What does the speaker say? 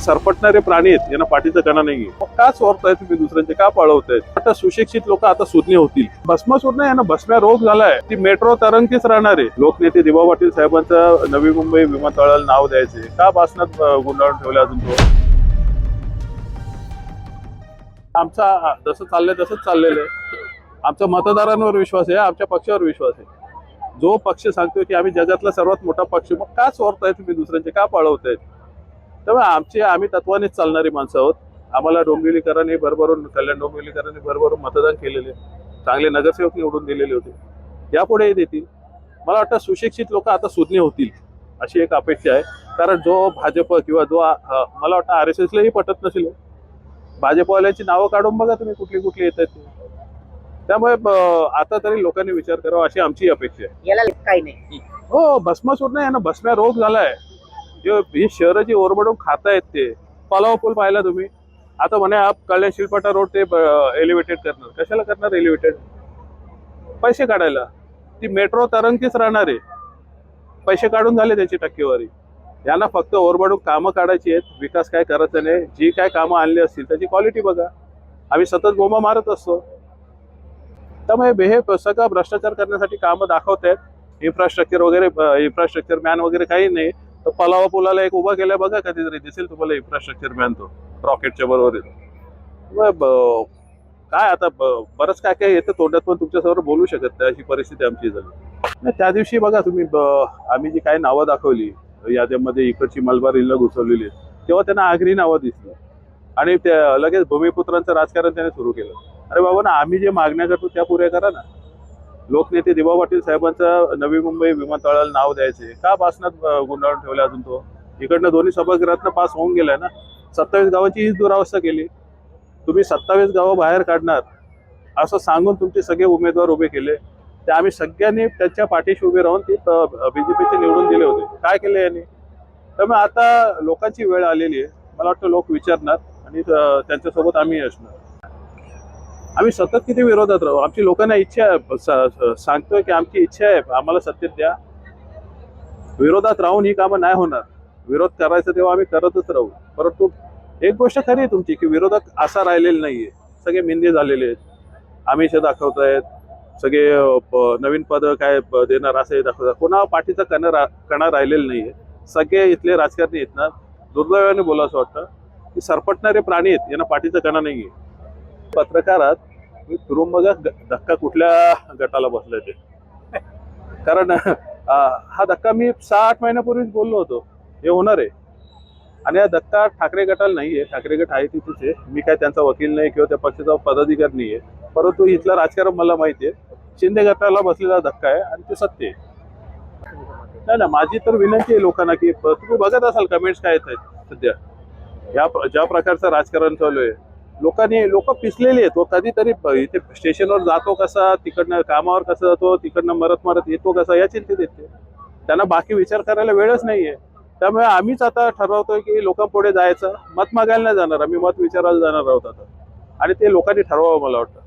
सरपटणारे प्राणी आहेत यांना पाठीचं कणा नाही मग का चोरताय तुम्ही दुसऱ्यांचे? का पळवतायत आता सुशिक्षित लोक आता सुज्ञ होतील. भस्म नाही यांना भस्म्या रोग झालाय. ती मेट्रो तरंगतीच राहणार आहे. लोकनेते दिवा पाटील साहेबांचं नवी मुंबई विमानतळाला नाव द्यायचे का भाषणात गुंडाळून ठेवलं अजून तो? आमचा जसं चाललंय तसंच चाललेलं आहे. आमचा मतदारांवर विश्वास आहे आमच्या पक्षावर विश्वास आहे. जो पक्ष सांगतोय की आम्ही जगातला सर्वात मोठा पक्ष मग का चोरताय तुम्ही दुसऱ्यांचे? का पळवतायत त्यामुळे आमचे आम्ही तत्वानेच चालणारी माणसं आहोत. आम्हाला डोंबिवलीकरांनी भरभरून कल्याण डोंबिवलीकरांनी भरभरून मतदान केलेले चांगले नगरसेवक निवडून दिलेले होते. यापुढेही देतील. मला वाटतं सुशिक्षित लोक आता सुज्ञ होतील अशी एक अपेक्षा आहे. कारण जो भाजप किंवा जो मला वाटतं आर एस एसलाही पटत नसेल. भाजपवाल्यांची नावं काढून बघा तुम्ही कुठली कुठली येत आहेत. त्यामुळे आता तरी लोकांनी विचार करावा अशी आमची अपेक्षा आहे. याला काही नाही. हो भस्मासूर नाही यांना भस्म्या रोग झालाय. जे ही शहरं जी ओरबडून खातायत ते. पलाव पूल पाहिला तुम्ही. आता म्हणे आप कल्याण शिलपाटा रोड ते एलिव्हेटेड करणार. कशाला करणार एलिव्हेटेड पैसे काढायला. ती मेट्रो तरंगतीच राहणार आहे. पैसे काढून झाले त्याची टक्केवारी. यांना फक्त ओरबडून कामं काढायची आहेत. विकास काय करायचं नाही. जी काय कामं आणली असतील त्याची क्वालिटी बघा. आम्ही सतत गोमा मारत असतो. त्यामुळे हे सगळं भ्रष्टाचार करण्यासाठी कामं दाखवत आहेत. इन्फ्रास्ट्रक्चर वगैरे इन्फ्रास्ट्रक्चर मॅन वगैरे काही नाही. तर पलावा पुलाला एक उभा केला बघा कधीतरी दिसेल तुम्हाला इन्फ्रास्ट्रक्चर मॅन तो रॉकेटच्या बरोबर येतो काय आता बरंच काय काय येतं तोंडात पण तुमच्यासमोर बोलू शकत नाही अशी परिस्थिती आमची झाली. नाही त्या दिवशी बघा तुम्ही आम्ही जी काही नावं दाखवली याद्यामध्ये इकडची मलबार हिल्ला घुसवलेली तेव्हा त्यांना आगरी नावं दिसली. आणि त्या लगेच भूमिपुत्रांचं राजकारण त्याने सुरू केलं. अरे बाबा ना आम्ही जे मागण्या करतो त्या पुऱ्या करा ना. लोकनेते दिवा पाटील साहेबांचं नवी मुंबई विमानतळाला नाव द्यायचे. का भाषणात गुंडाळून ठेवला अजून तो? इकडनं दोन्ही सभागृहातनं पास होऊन गेलाय ना? सत्तावीस गावाची हीच दुरावस्था केली. तुम्ही सत्तावीस गावं बाहेर काढणार. असं सांगून तुमचे सगळे उमेदवार उभे केले. ते आम्ही सगळ्यांनी त्यांच्या पाठीशी उभे राहून ते बीजेपीचे निवडून दिले होते. काय केले यांनी? त्यामुळे आता लोकांची वेळ आलेली आहे. मला वाटतं लोक विचारणार आणि त्यांच्यासोबत आम्ही असणार. आम्ही सतत किती विरोधात राहू. आमची लोकांना इच्छा आहे, सांगतोय की आमची इच्छा आहे. आम्हाला सत्तेत द्या. विरोधात राहून ही कामं नाही होणार. विरोध करायचं तेव्हा आम्ही करतच राहू. परंतु एक गोष्ट खरी आहे तुमची की विरोधक असा राहिलेला नाहीये. सगळे मिंदे झालेले आहेत. आमिष दाखवतायत सगळे नवीन पद काय देणार असं दाखवतात कोणा पाठीचा कणा रा कणा राहिलेला नाहीये. सगळे इथले राजकारणी आहेत ना दुर्दैवाने बोलावं असं वाटतं की सरपटणारे प्राणी आहेत. यांना पाठीचा कणा नाहीये. पत्रकारात मी फिरून बघा धक्का कुठल्या गटाला बसलाय ते? कारण हा धक्का मी सहा आठ महिन्यापूर्वीच बोललो होतो. हे होणार आहे. आणि हा धक्का ठाकरे गटाला नाहीये. ठाकरे गट आहे तिथेच आहे. मी काय त्यांचा वकील नाही किंवा त्या पक्षाचा पदाधिकारी नाहीये. परंतु इथलं राजकारण मला माहिती आहे. शिंदे गटाला बसलेला धक्का आहे आणि ते सत्य आहे. नाही ना माझी तर विनंती आहे लोकांना की तुम्ही बघत असाल कमेंट्स काय येत आहेत सध्या. या ज्या प्रकारचं राजकारण चालू आहे. लोकांनी लोक पिसलेली आहेत. तो कधीतरी इथे स्टेशनवर जातो कसा तिकडनं कामावर कसा जातो तिकडनं मरत मरत येतो कसा या चिंतेत येते त्यांना बाकी विचार करायला वेळच नाहीये. त्यामुळे आम्हीच आता ठरवतोय की लोकांपुढे जायचं. मत मागायला नाही जाणार आम्ही मत विचारायला जाणार आहोत आता. आणि ते लोकांनी ठरवावं मला वाटतं.